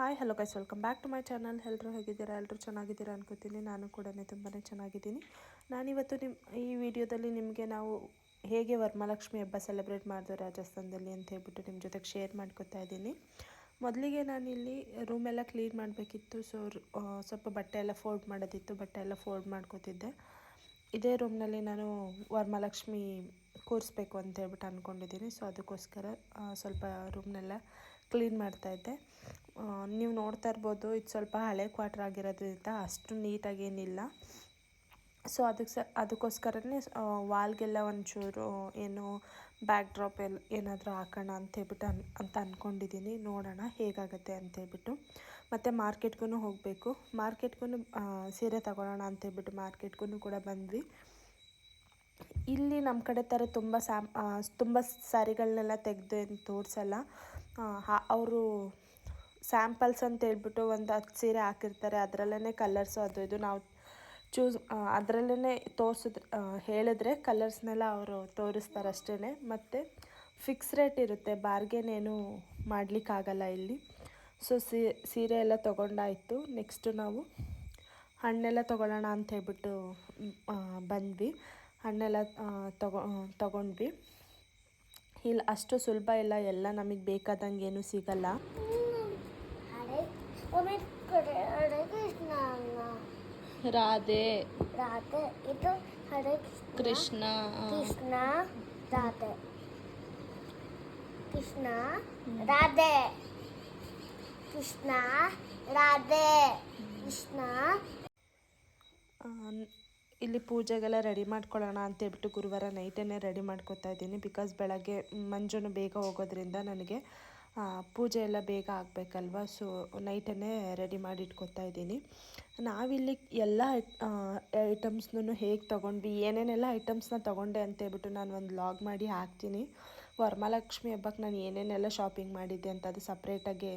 Hi hello guys welcome back to my channel ಎಲ್ಲರೂ ಹೇಗಿದ್ದೀರಾ? ಎಲ್ಲರೂ ಚೆನ್ನಾಗಿದ್ದೀರಾ ಅನ್ಕೋತೀನಿ. ನಾನು ಕೂಡ ತುಂಬಾ ಚೆನ್ನಾಗಿದ್ದೀನಿ. ನಾನಿವತ್ತು ನಿಮ್ಮ ಈ ವಿಡಿಯೋದಲ್ಲಿ ನಿಮಗೆ ನಾವು ಹೇಗೆ ವರಮಹಾಲಕ್ಷ್ಮಿ ಹಬ್ಬ ಸೆಲೆಬ್ರೇಟ್ ಮಾಡಿದೆ ರಾಜಸ್ಥಾನದಲ್ಲಿ ಅಂತ ಹೇಳ್ಬಿಟ್ಟು ನಿಮ್ಮ ಜೊತೆಗೆ ಶೇರ್ ಮಾಡ್ಕೊತಾ ಇದ್ದೀನಿ. ಮೊದಲಿಗೆ ನಾನಿಲ್ಲಿ ರೂಮೆಲ್ಲ ಕ್ಲೀನ್ ಮಾಡಬೇಕಿತ್ತು. ಸೊ ಸ್ವಲ್ಪ ಬಟ್ಟೆ ಎಲ್ಲ ಫೋಲ್ಡ್ ಮಾಡೋದಿತ್ತು. ಬಟ್ಟೆ ಎಲ್ಲ ಫೋಲ್ಡ್ ಮಾಡ್ಕೋತಿದ್ದೆ. ಇದೇ ರೂಮ್ನಲ್ಲಿ ನಾನು ವರಮಹಾಲಕ್ಷ್ಮಿ ಕೂರಿಸ್ಬೇಕು ಅಂತ ಹೇಳ್ಬಿಟ್ಟು ಅಂದ್ಕೊಂಡಿದ್ದೀನಿ ಸೊ ಅದಕ್ಕೋಸ್ಕರ ಸ್ವಲ್ಪ ರೂಮ್ನೆಲ್ಲ ಕ್ಲೀನ್ ಮಾಡ್ತಾ ಇದ್ದೆ. ನೀವು ನೋಡ್ತಾ ಇರ್ಬೋದು, ಇದು ಸ್ವಲ್ಪ ಹಳೆ ಕ್ವಾರ್ಟರ್ ಆಗಿರೋದ್ರಿಂದ ಅಷ್ಟು ನೀಟಾಗಿ ಏನಿಲ್ಲ. ಸೊ, ಅದಕ್ಕೆ ಸ ಅದಕ್ಕೋಸ್ಕರನೇ ವಾಲ್ಗೆಲ್ಲ ಒಂಚೂರು, ಏನು ಬ್ಯಾಕ್ ಡ್ರಾಪ್ ಎಲ್ಲ ಏನಾದರೂ ಹಾಕೋಣ ಅಂತ ಹೇಳ್ಬಿಟ್ಟು ಅನ್, ಅಂತ ಅಂದ್ಕೊಂಡಿದ್ದೀನಿ ನೋಡೋಣ ಹೇಗಾಗುತ್ತೆ ಅಂತ ಹೇಳ್ಬಿಟ್ಟು. ಮತ್ತು ಮಾರ್ಕೆಟ್ಗೂ ಹೋಗಬೇಕು. ಮಾರ್ಕೆಟ್ಗೂ ಸೀರೆ ತಗೊಳ್ಳೋಣ ಅಂತ ಹೇಳ್ಬಿಟ್ಟು ಮಾರ್ಕೆಟ್ಗೂ ಕೂಡ ಬಂದ್ವಿ. ಇಲ್ಲಿ ನಮ್ಮ ಕಡೆ ಥರ ತುಂಬ ಸ್ಯಾಮ್ ತುಂಬ ಸ್ಯಾರಿಗಳನ್ನೆಲ್ಲ ತೆಗೆದು ಏನು ತೋರಿಸಲ್ಲ. ಅವರು ಸ್ಯಾಂಪಲ್ಸ್ ಅಂತ ಹೇಳ್ಬಿಟ್ಟು ಒಂದು ಹತ್ತು ಸೀರೆ ಹಾಕಿರ್ತಾರೆ. ಅದರಲ್ಲೇ ಕಲರ್ಸು ಅದು ಇದು ನಾವು ಚೂಸ್ ಅದರಲ್ಲೇ ತೋರಿಸಿದ್ರೆ ಹೇಳಿದ್ರೆ ಕಲರ್ಸ್ನೆಲ್ಲ ಅವರು ತೋರಿಸ್ತಾರೆ ಅಷ್ಟೇ ಮತ್ತು ಫಿಕ್ಸ್ ರೇಟ್ ಇರುತ್ತೆ. ಬಾರ್ಗೇನ್ ಏನು ಮಾಡಲಿಕ್ಕಾಗಲ್ಲ ಇಲ್ಲಿ. ಸೊ, ಸೀರೆ ಎಲ್ಲ ತೊಗೊಂಡಾಯಿತು. ನೆಕ್ಸ್ಟು ನಾವು ಹಣ್ಣೆಲ್ಲ ತೊಗೊಳ್ಳೋಣ ಅಂತ ಹೇಳ್ಬಿಟ್ಟು ಬಂದ್ವಿ. ಹಣ್ಣೆಲ್ಲ ತಗೊ ತೊಗೊಂಡ್ವಿ. ಇಲ್ಲಿ ಅಷ್ಟು ಸುಲಭ ಇಲ್ಲ ಎಲ್ಲ ನಮಗೆ ಬೇಕಾದಂಗೆ ಏನು ಸಿಗಲ್ಲ. ರಾಧೆ. ರಾಧೆ ಇದು ಹರೇ ಕೃಷ್ಣ ಕೃಷ್ಣ ರಾಧೆ. ಕೃಷ್ಣ ರಾಧೆ. ಕೃಷ್ಣ ರಾಧೆ. ಕೃಷ್ಣ. ಇಲ್ಲಿ ಪೂಜೆಗೆಲ್ಲ ರೆಡಿ ಮಾಡ್ಕೊಳ್ಳೋಣ ಅಂತ ಹೇಳ್ಬಿಟ್ಟು ಗುರುವಾರ ನೈಟನ್ನೇ ರೆಡಿ ಮಾಡ್ಕೊತಾ ಇದ್ದೀನಿ. ಬಿಕಾಸ್ ಬೆಳಗ್ಗೆ ಮಂಜುನು ಬೇಗ ಹೋಗೋದ್ರಿಂದ ನನಗೆ ಪೂಜೆ ಎಲ್ಲ ಬೇಗ ಆಗಬೇಕಲ್ವ? ಸೊ ನೈಟನ್ನೇ ರೆಡಿ ಮಾಡಿ ಇಟ್ಕೊತಾ ಇದ್ದೀನಿ. ನಾವಿಲ್ಲಿ ಎಲ್ಲ ಐಟಮ್ಸ್ನೂ ಹೇಗೆ ತೊಗೊಂಡ್ವಿ, ಏನೇನೆಲ್ಲ ಐಟಮ್ಸ್ನ ತೊಗೊಂಡೆ ಅಂತ ಹೇಳ್ಬಿಟ್ಟು ನಾನು ಒಂದು ಲಾಗ್ ಮಾಡಿ ಹಾಕ್ತೀನಿ. ವರಮಹಾಲಕ್ಷ್ಮಿ ಹಬ್ಬಕ್ಕೆ ನಾನು ಏನೇನೆಲ್ಲ ಶಾಪಿಂಗ್ ಮಾಡಿದ್ದೆ ಅಂತ ಅದು ಸಪ್ರೇಟಾಗಿ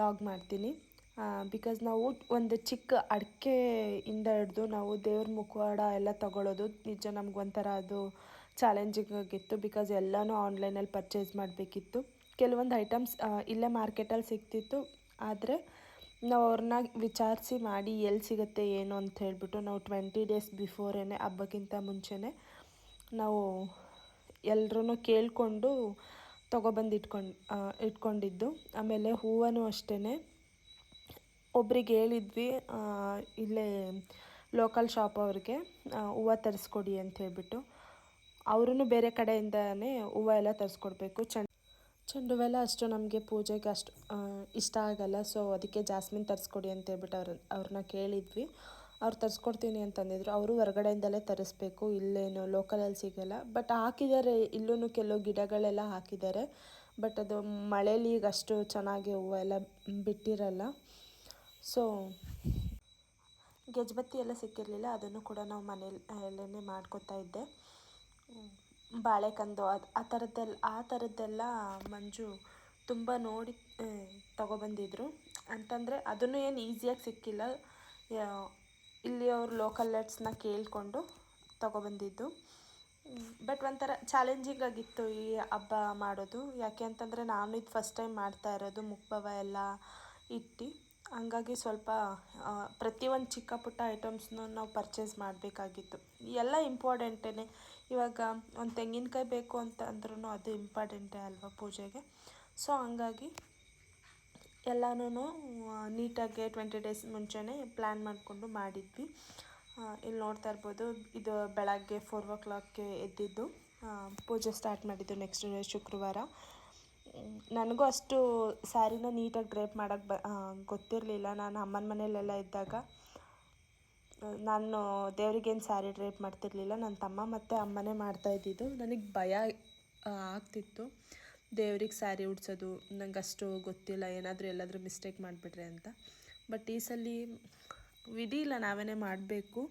ಲಾಗ್ ಮಾಡ್ತೀನಿ. ಬಿಕಾಸ್ ನಾವು ಒಂದು ಚಿಕ್ಕ ಅಡಿಕೆಯಿಂದ ಹಿಡ್ದು ನಾವು ದೇವ್ರ ಮುಖವಾಡ ಎಲ್ಲ ತಗೊಳ್ಳೋದು ನಿಜ ನಮಗೊಂಥರ ಅದು ಚಾಲೆಂಜಿಂಗ್ ಆಗಿತ್ತು ಬಿಕಾಸ್ ಎಲ್ಲನೂ ಆನ್ಲೈನಲ್ಲಿ ಪರ್ಚೇಸ್ ಮಾಡಬೇಕಿತ್ತು. ಕೆಲವೊಂದು ಐಟಮ್ಸ್ ಇಲ್ಲೇ ಮಾರ್ಕೆಟಲ್ಲಿ ಸಿಗ್ತಿತ್ತು. ಆದರೆ ನಾವು ಅವ್ರನ್ನ ವಿಚಾರಿಸಿ ಮಾಡಿ ಎಲ್ಲಿ ಸಿಗುತ್ತೆ ಏನು ಅಂತ ಹೇಳಿಬಿಟ್ಟು ನಾವು ಟ್ವೆಂಟಿ ಡೇಸ್ ಬಿಫೋರೇ ಹಬ್ಬಕ್ಕಿಂತ ಮುಂಚೆನೇ ನಾವು ಎಲ್ಲರೂ ಕೇಳಿಕೊಂಡು ತೊಗೊಬಂದು ಇಟ್ಕೊಂಡು ಇಟ್ಕೊಂಡಿದ್ದು. ಆಮೇಲೆ ಹೂವನೂ ಅಷ್ಟೇ ಒಬ್ರಿಗೆ ಹೇಳಿದ್ವಿ ಇಲ್ಲೇ ಲೋಕಲ್ ಶಾಪ್ ಅವ್ರಿಗೆ ಹೂವು ತರಿಸ್ಕೊಡಿ ಅಂತ ಹೇಳ್ಬಿಟ್ಟು. ಅವರೂ ಬೇರೆ ಕಡೆಯಿಂದನೇ ಹೂವು ಎಲ್ಲ ತರಿಸ್ಕೊಡ್ಬೇಕು. ಚೆಂಡು ಚೆಂಡು ಹೂವೆಲ್ಲ ಅಷ್ಟು ನಮಗೆ ಪೂಜೆಗೆ ಅಷ್ಟು ಇಷ್ಟ ಆಗಲ್ಲ. ಸೊ ಅದಕ್ಕೆ ಜಾಸ್ಮಿನ್ ತರಿಸ್ಕೊಡಿ ಅಂತ ಹೇಳ್ಬಿಟ್ಟು ಅವ್ರ, ಅವ್ರನ್ನ ಕೇಳಿದ್ವಿ. ಅವ್ರು ತರಿಸ್ಕೊಡ್ತೀನಿ ಅಂತಂದಿದ್ರು. ಅವರು ಹೊರಗಡೆಯಿಂದಲೇ ತರಿಸ್ಬೇಕು. ಇಲ್ಲೇನು ಲೋಕಲಲ್ಲಿ ಸಿಗಲ್ಲ. ಬಟ್ ಹಾಕಿದ್ದಾರೆ. ಇಲ್ಲೂ ಕೆಲವು ಗಿಡಗಳೆಲ್ಲ ಹಾಕಿದ್ದಾರೆ. ಬಟ್ ಅದು ಮಳೇಲಿ ಈಗ ಅಷ್ಟು ಚೆನ್ನಾಗಿ ಹೂವು ಎಲ್ಲ ಬಿಟ್ಟಿರಲ್ಲ. ಸೊ ಗೆಜ್ಬತ್ತಿ ಎಲ್ಲ ಸಿಕ್ಕಿರಲಿಲ್ಲ, ಅದನ್ನು ಕೂಡ ನಾವು ಮನೆಯಲ್ಲೇ ಮಾಡ್ಕೊತಾ ಇದ್ದೆ. ಬಾಳೆಕಂದು ಅದು, ಆ ಥರದ್ದೆಲ್ಲ ಆ ಥರದ್ದೆಲ್ಲ ಮಂಜು ತುಂಬ ನೋಡಿ ತೊಗೊಬಂದಿದ್ರು. ಅಂತಂದರೆ ಅದನ್ನು ಏನು ಈಸಿಯಾಗಿ ಸಿಕ್ಕಿಲ್ಲ. ಇಲ್ಲಿ ಅವ್ರು ಲೋಕಲ್ ಲೈಟ್ಸ್ನ ಕೇಳಿಕೊಂಡು ತಗೊಬಂದಿದ್ದು. ಬಟ್ ಒಂಥರ ಚಾಲೆಂಜಿಂಗ್ ಆಗಿತ್ತು ಈ ಹಬ್ಬ ಮಾಡೋದು. ಯಾಕೆ ಅಂತಂದರೆ ನಾನು ಇದು ಫಸ್ಟ್ ಟೈಮ್ ಮಾಡ್ತಾ ಇರೋದು ಮುಖಭವ ಎಲ್ಲ ಇಟ್ಟು. ಹಂಗಾಗಿ ಸ್ವಲ್ಪ ಪ್ರತಿಯೊಂದು ಚಿಕ್ಕ ಪುಟ್ಟ ಐಟಮ್ಸ್ನ ನಾವು ಪರ್ಚೇಸ್ ಮಾಡಬೇಕಾಗಿತ್ತು. ಎಲ್ಲ ಇಂಪಾರ್ಟೆಂಟೇ ಇವಾಗ ಒಂದು ತೆಂಗಿನಕಾಯಿ ಬೇಕು ಅಂತ ಅಂದ್ರೂ ಅದು ಇಂಪಾರ್ಟೆಂಟೇ ಅಲ್ವಾ ಪೂಜೆಗೆ? ಸೊ, ಹಂಗಾಗಿ ಎಲ್ಲನೂ ನೀಟಾಗಿ ಟ್ವೆಂಟಿ ಡೇಸ್ ಮುಂಚೆನೇ ಪ್ಲ್ಯಾನ್ ಮಾಡಿಕೊಂಡು ಮಾಡಿದ್ವಿ. ಇಲ್ಲಿ ನೋಡ್ತಾ ಇರ್ಬೋದು, ಇದು ಬೆಳಗ್ಗೆ ಫೋರ್ ಓ ಕ್ಲಾಕ್ಗೆ ಎದ್ದಿದ್ದು. ಪೂಜೆ ಸ್ಟಾರ್ಟ್ ಮಾಡಿದ್ದು ನೆಕ್ಸ್ಟ್ ಡೇ ಶುಕ್ರವಾರ. ನನಗೂ ಅಷ್ಟು ಸ್ಯಾರಿನ ನೀಟಾಗಿ ಡ್ರೇಪ್ ಮಾಡೋಕ್ಕೆ ಬ ಗೊತ್ತಿರಲಿಲ್ಲ. ನಾನು ಅಮ್ಮನ ಮನೆಯಲ್ಲೆಲ್ಲ ಇದ್ದಾಗ ನಾನು ದೇವರಿಗೇನು ಸ್ಯಾರಿ ಡ್ರೇಪ್ ಮಾಡ್ತಿರ್ಲಿಲ್ಲ. ನನ್ನ ತಮ್ಮ ಮತ್ತು ಅಮ್ಮನೇ ಮಾಡ್ತಾ ಇದ್ದಿದ್ದು. ನನಗೆ ಭಯ ಆಗ್ತಿತ್ತು. ದೇವ್ರಿಗೆ ಸ್ಯಾರಿ ಉಡ್ಸೋದು, ನಂಗೆ ಅಷ್ಟು ಗೊತ್ತಿಲ್ಲ, ಏನಾದರೂ ಎಲ್ಲಾದರೂ ಮಿಸ್ಟೇಕ್ ಮಾಡಿಬಿಟ್ರೆ ಅಂತ. ಬಟ್ ಈ ಸಲ ವಿಧಿ ಇಲ್ಲ, ನಾವೇನೇ ಮಾಡಬೇಕು.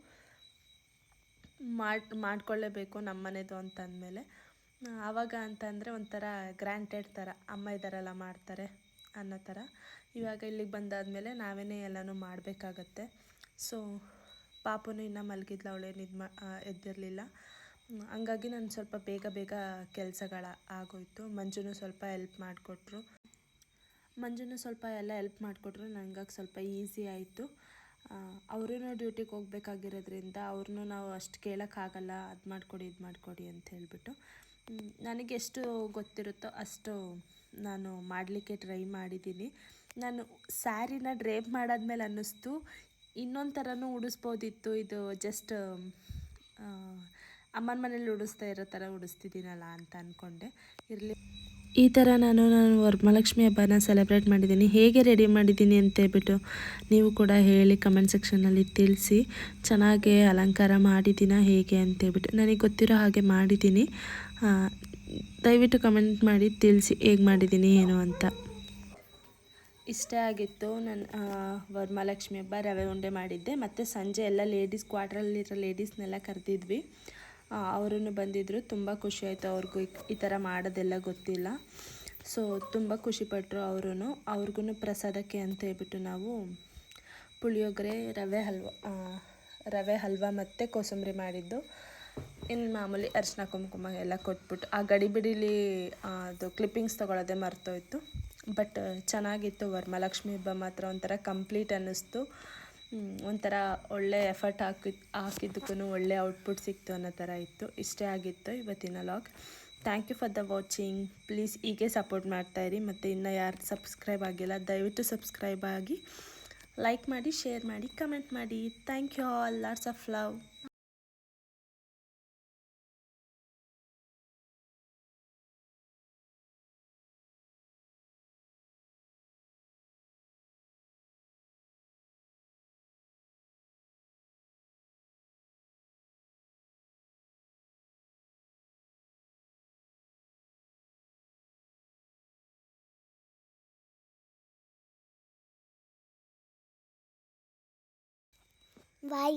ಮಾಡಿ, ಮಾಡಿಕೊಳ್ಳೇಬೇಕು ನಮ್ಮನೇದು ಅಂತಂದಮೇಲೆ. ಆವಾಗ ಅಂತಂದರೆ ಒಂಥರ ಗ್ರ್ಯಾಂಟೆಡ್ ಥರ, ಅಮ್ಮ ಇದ್ದಾರಲ್ಲ ಮಾಡ್ತಾರೆ ಅನ್ನೋ ಥರ. ಇವಾಗ ಇಲ್ಲಿಗೆ ಬಂದಾದಮೇಲೆ ನಾವೇ ಎಲ್ಲನೂ ಮಾಡಬೇಕಾಗತ್ತೆ. ಸೊ ಪಾಪುನೂ ಇನ್ನೂ ಮಲಗಿದ್ಲು ಅವಳೇನು ಇದು ಮಾ ಎದ್ದಿರಲಿಲ್ಲ. ಹಂಗಾಗಿ ನಾನು ಸ್ವಲ್ಪ ಬೇಗ ಬೇಗ ಕೆಲಸಗಳ ಆಗೋಯ್ತು. ಮಂಜುನೂ ಸ್ವಲ್ಪ ಹೆಲ್ಪ್ ಮಾಡಿಕೊಟ್ರು. ಮಂಜುನು ಸ್ವಲ್ಪ ಎಲ್ಲ ಹೆಲ್ಪ್ ಮಾಡಿಕೊಟ್ರು ನನಗಾಗಿ ಸ್ವಲ್ಪ ಈಸಿ ಆಯಿತು. ಅವರೂ ಡ್ಯೂಟಿಗೆ ಹೋಗ್ಬೇಕಾಗಿರೋದ್ರಿಂದ ಅವ್ರನ್ನೂ ನಾವು ಅಷ್ಟು ಕೇಳೋಕ್ಕಾಗಲ್ಲ, ಅದು ಮಾಡಿಕೊಡಿ, ಇದು ಮಾಡಿಕೊಡಿ ಅಂತ ಹೇಳ್ಬಿಟ್ಟು. ಮ್, ನನಗೆ ಎಷ್ಟು ಗೊತ್ತಿರುತ್ತೋ ಅಷ್ಟು ನಾನು ಮಾಡಲಿಕ್ಕೆ ಟ್ರೈ ಮಾಡಿದ್ದೀನಿ. ನಾನು ಸ್ಯಾರಿನ ಡ್ರೇಪ್ ಮಾಡಾದ್ಮೇಲೆ ಅನ್ನಿಸ್ತು. ಇನ್ನೊಂದು ಥರನೂ ಉಡಿಸ್ಬೋದಿತ್ತು. ಇದು ಜಸ್ಟ್ ಅಮ್ಮನ ಮನೇಲಿ ಉಡಿಸ್ತಾ ಇರೋ ಥರ ಉಡಿಸ್ತಿದ್ದೀನಲ್ಲ ಅಂತ ಅಂದ್ಕೊಂಡೆ ಇರಲಿ. ಈ ಥರ ನಾನು ನಾನು ವರಮಹಾಲಕ್ಷ್ಮಿ ಹಬ್ಬನ ಸೆಲೆಬ್ರೇಟ್ ಮಾಡಿದ್ದೀನಿ. ಹೇಗೆ ರೆಡಿ ಮಾಡಿದ್ದೀನಿ ಅಂತ ಹೇಳ್ಬಿಟ್ಟು ನೀವು ಕೂಡ ಹೇಳಿ ಕಮೆಂಟ್ ಸೆಕ್ಷನಲ್ಲಿ ತಿಳಿಸಿ. ಚೆನ್ನಾಗಿ ಅಲಂಕಾರ ಮಾಡಿದ್ದೀನ ಹೇಗೆ ಅಂತ ಹೇಳ್ಬಿಟ್ಟು. ನನಗೆ ಗೊತ್ತಿರೋ ಹಾಗೆ ಮಾಡಿದ್ದೀನಿ. ದಯವಿಟ್ಟು ಕಮೆಂಟ್ ಮಾಡಿ, ತಿಳಿಸಿ ಹೇಗೆ ಮಾಡಿದ್ದೀನಿ ಏನು ಅಂತ. ಇಷ್ಟೇ ಆಗಿತ್ತು ನನ್ನ ವರಮಹಾಲಕ್ಷ್ಮಿ ಹಬ್ಬ, ರವೆ ಉಂಡೆ ಮಾಡಿದ್ದೆ. ಮತ್ತು ಸಂಜೆ ಎಲ್ಲ ಲೇಡೀಸ್ ಕ್ವಾರ್ಟ್ರಲ್ಲಿರೋ ಲೇಡೀಸ್ನೆಲ್ಲ ಕರೆದಿದ್ವಿ. ಅವರನ್ನು ಬಂದಿದ್ದರು ತುಂಬ ಖುಷಿ ಆಯಿತು ಅವ್ರಿಗೂ ಈ- ಈ ಥರ ಮಾಡೋದೆಲ್ಲ ಗೊತ್ತಿಲ್ಲ. ಸೊ ತುಂಬ ಖುಷಿಪಟ್ಟರು ಅವರೂ ಅವ್ರಿಗೂ ಪ್ರಸಾದಕ್ಕೆ ಅಂತ ಹೇಳ್ಬಿಟ್ಟು ನಾವು ಪುಳಿಯೋಗರೆ, ರವೆ ಹಲ್ವ ರವೆ ಹಲ್ವ ಮತ್ತು ಕೋಸಂಬರಿ ಮಾಡಿದ್ದು. ಇನ್ನು ಮಾಮೂಲಿ ಅರಿಶಿನ ಕುಂಕುಮ ಎಲ್ಲ ಕೊಟ್ಬಿಟ್ಟು, ಆ ಗಡಿಬಿಡಿಲಿ ಅದು ಕ್ಲಿಪ್ಪಿಂಗ್ಸ್ ತೊಗೊಳೋದೇ ಮರ್ತೋಯ್ತು. ಬಟ್ ಚೆನ್ನಾಗಿತ್ತು ವರಮಹಾಲಕ್ಷ್ಮಿ ಹಬ್ಬ ಮಾತ್ರ ಒಂಥರ ಕಂಪ್ಲೀಟ್ ಅನ್ನಿಸ್ತು. ಒಂಥರ ಒಳ್ಳೆ ಎಫರ್ಟ್ ಹಾಕಿ ಹಾಕಿದ್ದಕ್ಕೂ ಒಳ್ಳೆ ಔಟ್ಪುಟ್ ಸಿಕ್ತು ಅನ್ನೋ ಥರ ಇತ್ತು. ಇಷ್ಟೇ ಆಗಿತ್ತು ಇವತ್ತಿನ log thank you for the watching please ಹೀಗೆ ಸಪೋರ್ಟ್ ಮಾಡ್ತಾಯಿರಿ ಮತ್ತು ಇನ್ನೂ ಯಾರು ಸಬ್ಸ್ಕ್ರೈಬ್ ಆಗಿಲ್ಲ, ದಯವಿಟ್ಟು ಸಬ್ಸ್ಕ್ರೈಬ್ ಆಗಿ ಲೈಕ್ ಮಾಡಿ ಶೇರ್ ಮಾಡಿ ಕಮೆಂಟ್ ಮಾಡಿ. Thank you all lots of love Bye.